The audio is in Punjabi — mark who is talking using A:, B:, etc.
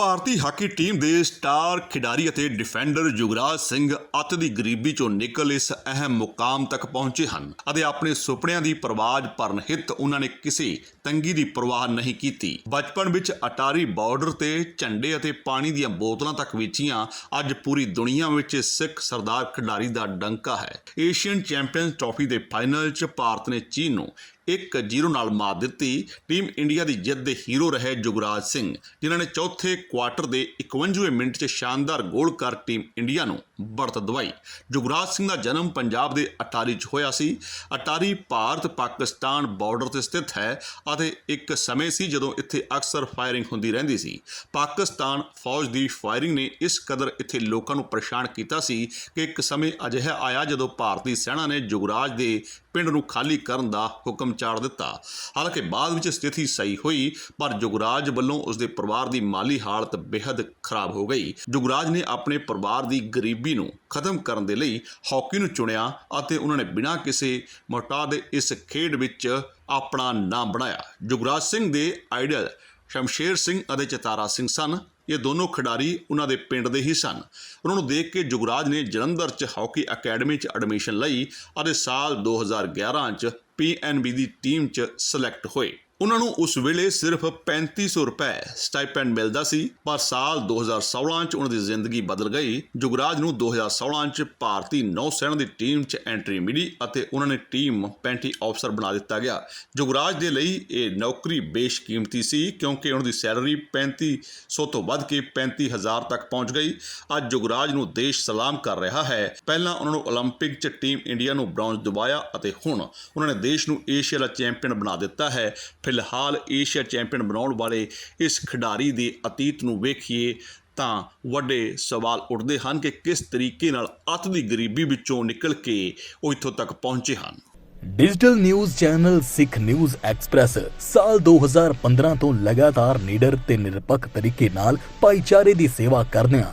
A: ਭਾਰਤੀ ਹਾਕੀ ਟੀਮ ਦੇ ਸਟਾਰ ਖਿਡਾਰੀ ਅਤੇ ਡਿਫੈਂਡਰ ਯੁਵਰਾਜ ਸਿੰਘ ਅੱਤ ਦੀ ਗਰੀਬੀ ਚੋਂ ਨਿਕਲ ਇਸ ਅਹਿਮ ਮੁਕਾਮ ਤੱਕ ਪਹੁੰਚੇ ਹਨ ਅਤੇ ਆਪਣੇ ਸੁਪਨਿਆਂ ਦੀ ਪਰਵਾਜ ਭਰਨ ਹਿੱਤ ਉਹਨਾਂ ਨੇ ਕਿਸੇ ਤੰਗੀ ਦੀ ਪਰਵਾਹ ਨਹੀਂ ਕੀਤੀ। ਬਚਪਨ ਵਿੱਚ ਅਟਾਰੀ ਬਾਰਡਰ ਤੇ ਝੰਡੇ ਅਤੇ ਪਾਣੀ ਦੀਆਂ ਬੋਤਲਾਂ ਤੱਕ ਵੇਚੀਆਂ ਅੱਜ ਪੂਰੀ ਦੁਨੀਆ ਵਿੱਚ ਸਿੱਖ ਸਰਦਾਰ ਖਿਡਾਰੀ ਦਾ ਡੰਕਾ ਹੈ। ਏਸ਼ੀਅਨ ਚੈਂਪੀਅਨਸ ਟਰਾਫੀ ਦੇ ਫਾਈਨਲ 'ਚ ਭਾਰਤ ਨੇ ਚੀਨ ਨੂੰ 1-0 ਨਾਲ ਮਾਤ ਦਿੱਤੀ। ਟੀਮ ਇੰਡੀਆ ਦੀ ਜਿੱਤ ਦੇ ਹੀਰੋ ਰਹੇ ਜੁਗਰਾਜ ਸਿੰਘ, ਜਿਨ੍ਹਾਂ ਨੇ ਚੌਥੇ ਕੁਆਟਰ ਦੇ 51ਵੇਂ ਮਿੰਟ 'ਚ ਸ਼ਾਨਦਾਰ ਗੋਲ ਕਰ ਟੀਮ ਇੰਡੀਆ ਨੂੰ ਬੜਤ ਦਵਾਈ। ਜੁਗਰਾਜ ਸਿੰਘ ਦਾ ਜਨਮ ਪੰਜਾਬ ਦੇ ਅਟਾਰੀ 'ਚ ਹੋਇਆ ਸੀ। ਅਟਾਰੀ ਭਾਰਤ ਪਾਕਿਸਤਾਨ ਬਾਰਡਰ ਤੇ ਸਥਿਤ ਹੈ ਅਤੇ ਇੱਕ ਸਮੇਂ ਸੀ ਜਦੋਂ ਇੱਥੇ ਅਕਸਰ ਫਾਇਰਿੰਗ ਹੁੰਦੀ ਰਹਿੰਦੀ ਸੀ। ਪਾਕਿਸਤਾਨ ਫੌਜ ਦੀ ਫਾਇਰਿੰਗ ਨੇ ਇਸ ਕਦਰ ਇੱਥੇ ਲੋਕਾਂ ਨੂੰ ਪਰੇਸ਼ਾਨ ਕੀਤਾ ਸੀ ਕਿ ਇੱਕ ਸਮੇਂ ਅਜਿਹਾ ਆਇਆ ਜਦੋਂ ਭਾਰਤੀ ਸੈਨਾ ਨੇ ਜੁਗਰਾਜ ਦੇ ਪਿੰਡ ਨੂੰ ਖਾਲੀ ਕਰਨ ਦਾ ਹੁਕਮ ਚਾੜ ਦਿੱਤਾ। ਹਾਲਾਂਕਿ ਬਾਅਦ ਵਿੱਚ ਸਥਿਤੀ ਸਹੀ ਹੋਈ, ਪਰ ਜੁਗਰਾਜ ਵੱਲੋਂ ਉਸਦੇ ਪਰਿਵਾਰ ਦੀ ਮਾਲੀ ਹਾਲਤ ਬੇहद ਖਰਾਬ ਹੋ ਗਈ। ਜੁਗਰਾਜ ਨੇ ਆਪਣੇ ਪਰਿਵਾਰ ਦੀ ਗਰੀਬੀ ਨੂੰ ਖਤਮ ਕਰਨ ਦੇ ਲਈ ਹਾਕੀ ਨੂੰ ਚੁਣਿਆ ਅਤੇ ਉਹਨਾਂ ਨੇ ਬਿਨਾਂ ਕਿਸੇ ਮੋਟਾ ਦੇ ਇਸ ਖੇਡ ਵਿੱਚ ਆਪਣਾ ਨਾਮ ਬਣਾਇਆ। ਜੁਗਰਾਜ ਸਿੰਘ ਦੇ ਆਈਡਲ ਸ਼ਮਸ਼ੇਰ ਸਿੰਘ ਅਤੇ ਚਤਾਰਾ ਸਿੰਘ ਸਨ। ਇਹ ਦੋਨੋਂ ਖਿਡਾਰੀ ਉਹਨਾਂ ਦੇ ਪਿੰਡ ਦੇ ਹੀ ਸਨ। ਉਹਨਾਂ ਨੂੰ ਦੇਖ ਕੇ ਜੁਗਰਾਜ ਨੇ ਜਲੰਧਰ 'ਚ ਹਾਕੀ ਅਕੈਡਮੀ 'ਚ ਐਡਮਿਸ਼ਨ ਲਈ ਅਤੇ ਸਾਲ 2011 'ਚ ਪੀਐਨਬੀ ਦੀ ਟੀਮ 'ਚ ਸਿਲੈਕਟ ਹੋਏ। ਉਹਨਾਂ ਨੂੰ ਉਸ ਵੇਲੇ ਸਿਰਫ 3500 ਰੁਪਏ ਸਟਾਈਪੈਂਡ ਮਿਲਦਾ ਸੀ ਪਰ ਸਾਲ 2016 'ਚ ਉਹਨਾਂ ਦੀ ਜ਼ਿੰਦਗੀ ਬਦਲ ਗਈ ਜੁਗਰਾਜ ਨੂੰ 2016 'ਚ ਭਾਰਤੀ ਨੌਸੈਨਾ ਦੀ ਟੀਮ 'ਚ ਐਂਟਰੀ ਮਿਲੀ ਅਤੇ ਉਹਨਾਂ ਨੇ ਟੀਮ 35 ਅਫਸਰ ਬਣਾ ਦਿੱਤਾ ਗਿਆ ਜੁਗਰਾਜ ਦੇ ਲਈ ਇਹ ਨੌਕਰੀ ਬੇਸ਼ਕੀਮਤੀ ਸੀ ਕਿਉਂਕਿ ਉਹਨਾਂ ਦੀ ਸੈਲਰੀ 3500 ਤੋਂ ਵੱਧ ਕੇ 35000 ਤੱਕ ਪਹੁੰਚ ਗਈ ਅੱਜ ਜੁਗਰਾਜ ਨੂੰ ਦੇਸ਼ ਸਲਾਮ ਕਰ ਰਿਹਾ ਹੈ ਪਹਿਲਾਂ ਉਹਨਾਂ ਨੂੰ 올림픽 'ਚ ਟੀਮ ਇੰਡੀਆ ਨੂੰ ਬ੍ਰੌਂਜ਼ ਦਿਵਾਇਆ ਅਤੇ ਹੁਣ ਉਹਨਾਂ ਨੇ ਦੇਸ਼ ਨੂੰ ਏਸ਼ੀਆ ਦਾ ਚੈਂਪੀਅਨ ਬਣਾ ਦਿੱਤਾ ਹੈ ਫਿਲਹਾਲ ਏਸ਼ੀਆ ਚੈਂਪੀਅਨ ਬਣਾਉਣ ਵਾਲੇ ਇਸ ਖਿਡਾਰੀ ਦੇ ਅਤੀਤ ਨੂੰ ਵੇਖੀਏ ਤਾਂ ਵੱਡੇ ਸਵਾਲ ਉੱਠਦੇ ਹਨ ਕਿ ਕਿਸ ਤਰੀਕੇ ਨਾਲ ਅੱਤ ਦੀ ਗਰੀਬੀ ਵਿੱਚੋਂ ਨਿਕਲ ਕੇ ਉਹ ਇੱਥੋਂ ਤੱਕ ਪਹੁੰਚੇ ਹਨ।
B: Digital news channel Sikh news express ਸਾਲ 2015 ਤੋਂ ਲਗਾਤਾਰ ਨਿਡਰ ਤੇ ਨਿਰਪੱਖ ਤਰੀਕੇ ਨਾਲ ਭਾਈਚਾਰੇ ਦੀ ਸੇਵਾ ਕਰਦਿਆਂ